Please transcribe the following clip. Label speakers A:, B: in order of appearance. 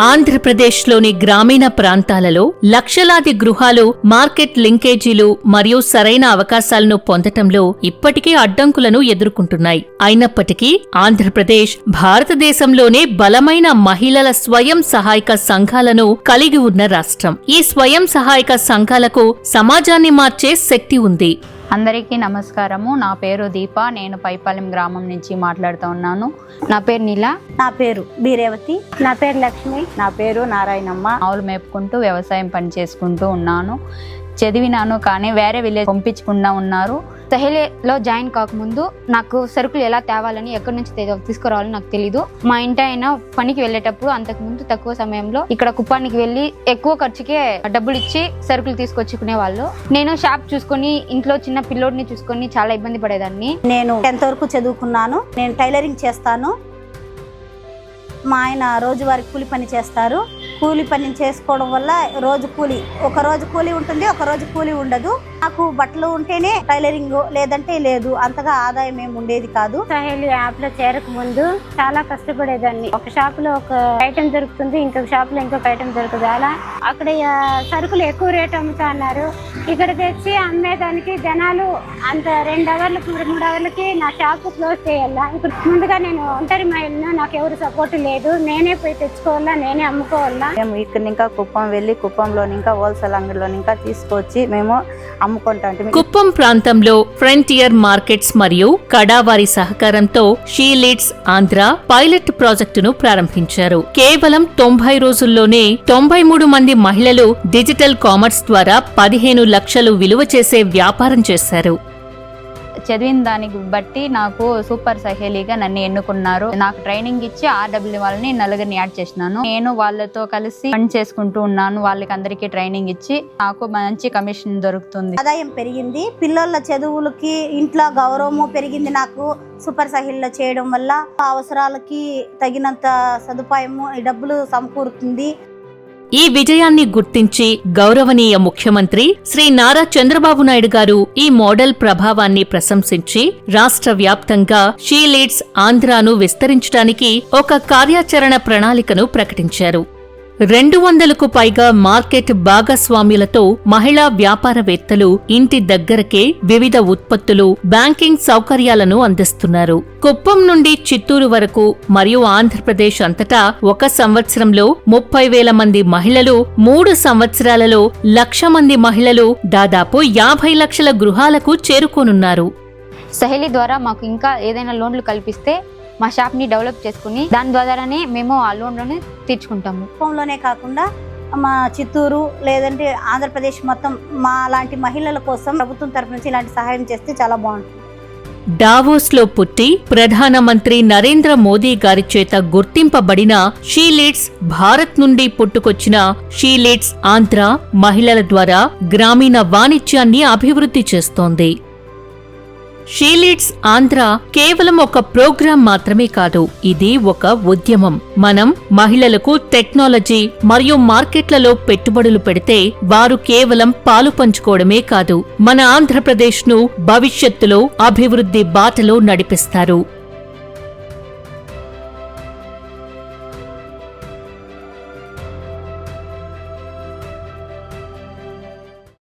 A: ఆంధ్రప్రదేశ్లోని గ్రామీణ ప్రాంతాలలో లక్షలాది గృహాలు మార్కెట్ లింకేజీలు మరియు సరైన అవకాశాలను పొందటంలో ఇప్పటికీ అడ్డంకులను ఎదుర్కొంటున్నాయి. అయినప్పటికీ ఆంధ్రప్రదేశ్ భారతదేశంలోనే బలమైన మహిళల స్వయం సహాయక సంఘాలను కలిగి ఉన్న రాష్ట్రం. ఈ స్వయం సహాయక సంఘాలకు సమాజాన్ని మార్చే శక్తి ఉంది.
B: అందరికీ నమస్కారము. నా పేరు దీప. నేను పైపాలెం గ్రామం నుంచి మాట్లాడుతూ ఉన్నాను. నా పేరు నీల.
C: నా పేరు బీరేవతి. నా పేరు లక్ష్మి.
D: నా పేరు నారాయణమ్మ.
B: ఆవులు మేపుకుంటూ వ్యవసాయం పని చేసుకుంటూ ఉన్నాను. చదివినాను కానీ వేరే విలేజ్ పంపించకుండా ఉన్నారు.
E: తెహలేలో జాయిన్ కాకముందు నాకు సరుకులు ఎలా తేవాలని ఎక్కడి నుంచి తీసుకురావాలని నాకు తెలీదు. మా ఇంటి ఆయన పనికి వెళ్ళేటప్పుడు అంతకు ముందు తక్కువ సమయంలో ఇక్కడ కుప్పానికి వెళ్ళి ఎక్కువ ఖర్చుకే డబ్బులు ఇచ్చి సరుకులు తీసుకొచ్చుకునే వాళ్ళు. నేను షాప్ చూసుకొని ఇంట్లో చిన్న పిల్లోడిని చూసుకొని చాలా ఇబ్బంది పడేదాన్ని.
C: నేను టెన్త్ వరకు చదువుకున్నాను నేను టైలరింగ్ చేస్తాను. మా ఆయన రోజువారి కూలి పని చేస్తారు. కూలి పని చేసుకోవడం వల్ల రోజు కూలి ఒక రోజు కూలి ఉంటుంది ఒక రోజు కూలి ఉండదు. నాకు బట్టలు ఉంటేనే టైలరింగ్ లేదంటే లేదు. అంతగా ఆదాయం ఏమి ఉండేది కాదు.
F: సహేలి యాప్లో చేరక ముందు చాలా కష్టపడేదాన్ని. ఒక షాప్లో ఒక ఐటెం దొరుకుతుంది ఇంకొక షాప్లో ఇంకొక ఐటెం దొరుకుతుంది. అలా అక్కడ సరుకులు ఎక్కువ రేట్ అమ్ముతా అన్నారు. ఇక్కడ తెచ్చి అమ్మేదానికి జనాలు అంత రెండు అవర్లకు మూడు అవర్లకి నా షాప్ క్లోజ్ చేయాలా? ఇప్పుడు ముందుగా నేను ఒంటరి మహిళను నాకు ఎవరు సపోర్ట్ లేదు. నేనే పోయి తెచ్చుకోవాలా? నేనే అమ్ముకోవాలా?
D: మేము ఇక్కడ ఇంకా కుప్పం వెళ్ళి కుప్పంలో ఇంకా హోల్సేల్ అంగడిలో ఇంకా తీసుకొచ్చి మేము అమ్ముకుంటాం
A: కుప్పం ప్రాంతంలో ఫ్రంటియర్ మార్కెట్స్ మరియు కడావారి సహకారంతో షీ లీడ్స్ ఆంధ్ర పైలట్ ప్రాజెక్టును ప్రారంభించారు. కేవలం తొంభై రోజుల్లోనే తొంభై మూడు మంది మహిళలు డిజిటల్ కామర్స్ ద్వారా పదిహేను లక్షలు విలువ చేసే వ్యాపారం చేశారు.
B: చదివిన దానికి బట్టి నాకు సూపర్ సహేలిగా నన్ను ఎన్నుకున్నారు. నాకు ట్రైనింగ్ ఇచ్చి ఆర్డబ్ల్యూ వాళ్ళని నలుగురిని యాడ్ చేసినాను. నేను వాళ్ళతో కలిసి పని చేసుకుంటూ ఉన్నాను. వాళ్ళకి అందరికీ ట్రైనింగ్ ఇచ్చి నాకు మంచి కమిషన్ దొరుకుతుంది.
C: ఆదాయం పెరిగింది. పిల్లల చదువులకి ఇంట్లో గౌరవము పెరిగింది నాకు. సూపర్ సహిల్లో చేయడం వల్ల అవసరాలకి తగినంత సదుపాయము ఈ డబ్బులు సమకూరుతుంది.
A: ఈ విజయాన్ని గుర్తించి గౌరవనీయ ముఖ్యమంత్రి శ్రీ నారా చంద్రబాబు నాయుడు గారు ఈ మోడల్ ప్రభావాన్ని ప్రశంసించి రాష్ట్ర వ్యాప్తంగా షీలీడ్స్ ఆంధ్రాను విస్తరించడానికి ఒక కార్యాచరణ ప్రణాళికను ప్రకటించారు. రెండు వందలకు పైగా మార్కెట్ భాగస్వామ్యులతో మహిళా వ్యాపారవేత్తలు ఇంటి దగ్గరకే వివిధ ఉత్పత్తులు బ్యాంకింగ్ సౌకర్యాలను అందిస్తున్నారు. కుప్పం నుండి చిత్తూరు వరకు మరియు ఆంధ్రప్రదేశ్ అంతటా ఒక సంవత్సరంలో ముప్పై వేల మంది మహిళలు మూడు సంవత్సరాలలో లక్ష మంది మహిళలు దాదాపు యాభై లక్షల గృహాలకు చేరుకోనున్నారు.
E: సహేలి ద్వారా మాకు ఇంకా ఏదైనా లోన్లు కల్పిస్తే మా షాప్ని డెవలప్ చేసుకుని దాని ద్వారానే మేము ఆ లోన్లను తీర్చుకుంటాము.
C: కుప్పంలోనే కాకుండా మా చిత్తూరు లేదంటే ఆంధ్రప్రదేశ్ మొత్తం మా లాంటి మహిళల కోసం ప్రభుత్వం తరపు నుంచి ఇలాంటి సహాయం చేస్తే చాలా బాగుంటుంది.
A: డావోస్లో పుట్టి ప్రధానమంత్రి నరేంద్ర మోదీ గారి చేత గుర్తింపబడిన షీ లీడ్స్ భారత్ నుండి పుట్టుకొచ్చిన షీ లీడ్స్ ఆంధ్ర మహిళల ద్వారా గ్రామీణ వాణిజ్యాన్ని అభివృద్ధి చేస్తోంది. షీలీడ్స్ ఆంధ్ర కేవలం ఒక ప్రోగ్రాం మాత్రమే కాదు ఇది ఒక ఉద్యమం. మనం మహిళలకు టెక్నాలజీ మరియు మార్కెట్లలో పెట్టుబడులు పెడితే వారు కేవలం పాలు పంచుకోవడమే కాదు మన ఆంధ్రప్రదేశ్ను భవిష్యత్తులో అభివృద్ధి బాటలో నడిపిస్తారు.